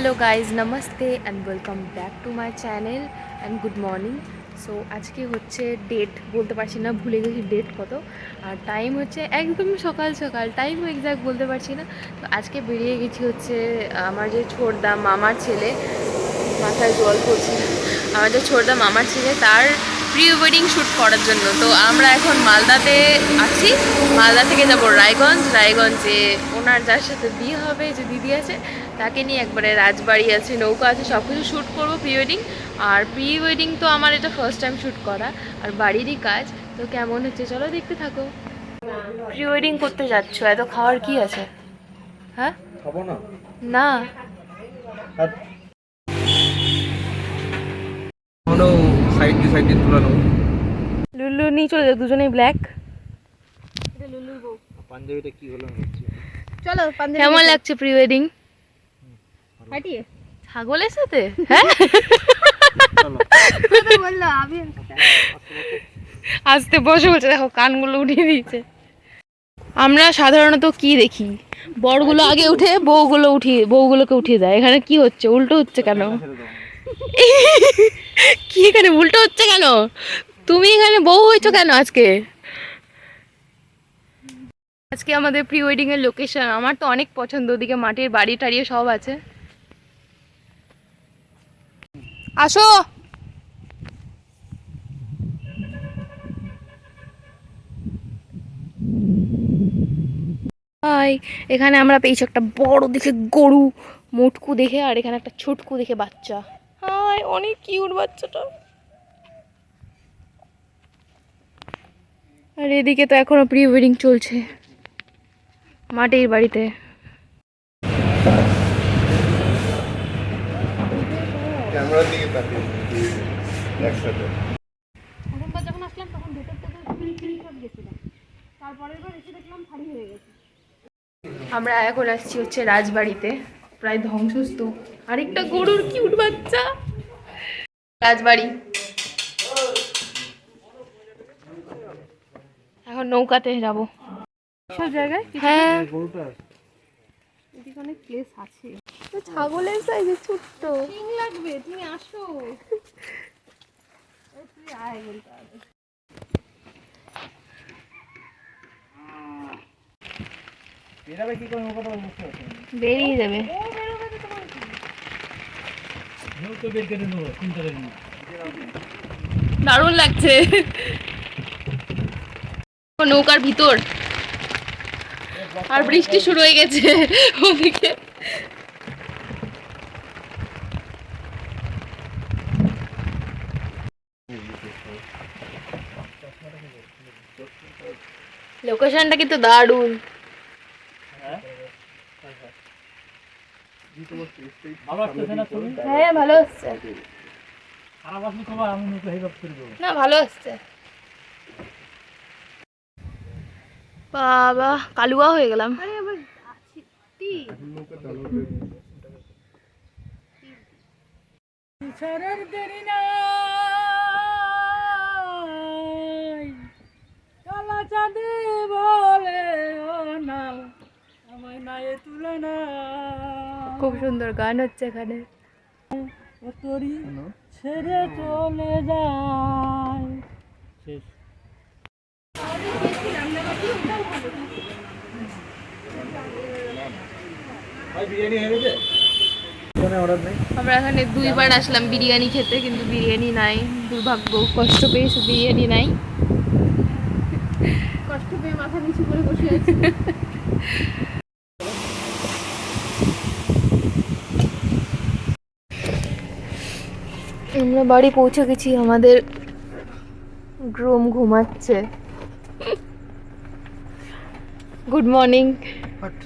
Hello guys namaste and welcome back to my channel and good morning so আজকে হচ্ছে date বলতে পারছি না, ভুলে গেছি ডেট কত। আর টাইম হচ্ছে একদম সকাল সকাল টাইমও এক্স্যাক্ট বলতে পারছি না। তো আজকে বেরিয়ে গেছি হচ্ছে আমার যে ছোটদা মামার ছেলে, মাথায় জল পড়ছে। আমার যে ছোটদা মামার ছেলে, তার প্রি ওয়েডিং শ্যুট করার জন্য। তো আমরা এখন মালদাতে আছি। মালদা থেকে যাব রায়গঞ্জ। রায়গঞ্জে ওনার যার সাথে বিয়ে হবে যে দিদি আছে তাকে নিয়ে একবারে রাজবাড়ি আছে নৌকা আছে সব কিছু শ্যুট করব প্রি ওয়েডিং আর প্রি ওয়েডিং তো আমার এটা ফার্স্ট টাইম শ্যুট করা আর বাড়িরই কাজ। তো কেমন হচ্ছে? চলো দেখতে থাকো। প্রি ওয়েডিং করতে যাচ্ছ এত খাওয়ার কি আছে? হ্যাঁ? খাব না? না। সাইড দিয়ে সাইড দিয়ে তুলানো লুলু নিয়ে চলে যাও দুজনেই ব্ল্যাক পাঞ্জাবিটা কি হলো আমি বুঝছি না। চলো পাঞ্জাবি কেমন লাগছে প্রি ওয়েডিং হাঁটিয়ে। ছাগলের সাথে? হ্যাঁ? বলল আমি আসতে বসে বলছে দেখো কানগুলো উঠিয়ে দিয়েছে। আমরা সাধারণত কি দেখি? বরগুলো আগে উঠে বউগুলো উঠিয়ে বউগুলোকে উঠিয়ে দেয়। এখানে কি হচ্ছে? উল্টো হচ্ছে কেন ছেড়ে দাও কি এখানে উল্টো হচ্ছে কেন তুমি এখানে বউ হয়েছো কেন আজকে? আজকে আমাদের প্রি ওয়েডিং এর লোকেশন আমার তো অনেক পছন্দ, ওদিকে মাটির বাড়ি টাড়িয়ে সব আছে। আসো! হাই, এখানে আমরা পেয়েছি একটা বড় দেখে গরু, মোটকু দেখে, আর এখানে একটা ছোটকু দেখে বাচ্চা। হাই, অনেক কিউট বাচ্চাটা। আর এদিকে তো এখনও প্রি ওয়েডিং চলছে। মাটির বাড়িতে। যখন আসলাম তখন তারপরের বার এসে দেখলাম হয়ে গেছে। আমরা এখন আসছি হচ্ছে রাজবাড়িতে প্রায় ধ্বংসস্তূপ। আরেকটা গরুর কিউট বাচ্চা। রাজবাড়ি। নৌকাতে যাব। সব জায়গায় হ্যাঁ। গরুটা এদিকে অনেক প্লেস আছে। ছাগলের সাইজে ছোট্ট। লাগবে তুমি আসো। তুই আয় বলতে বেরিয়ে যাবে। ও বেরোবে তো তোমার কি? নৌকা বের করে নেব চিন্তা করি দারুণ লাগছে। নৌকার ভিতর। আর বৃষ্টি শুরু হয়ে গেছে। ওদিকে। লোকেশনটা কিন্তু দারুণ। ভালো আসতেছে না তুমি হ্যাঁ ভালো হচ্ছে না ভালো হচ্ছে বাবা কালুয়া হয়ে গেলাম আরে আবার আছি তি বিচারের দেরি নাই কালা চাঁদে বলে ও নাও আমায় নায়ে তুলে না। খুব সুন্দর গান হচ্ছে এখানে। ও তোরি ছেড়ে চলে যায় শেষ বিরিয়ানি হয়ে গেছে এখানে অর্ডার নেই আমরা এখানে দুইবার আসলাম বিরিয়ানি খেতে কিন্তু বিরিয়ানি নাই দুর্ভাগ্য। কষ্ট পেয়েছি বিরিয়ানি নাই। কষ্ট পেয়ে মাথা নিচু করে বসে আছি। আমরা বাড়ি পৌঁছে গেছি আমাদের গ্রুম ঘুমাচ্ছে। Good morning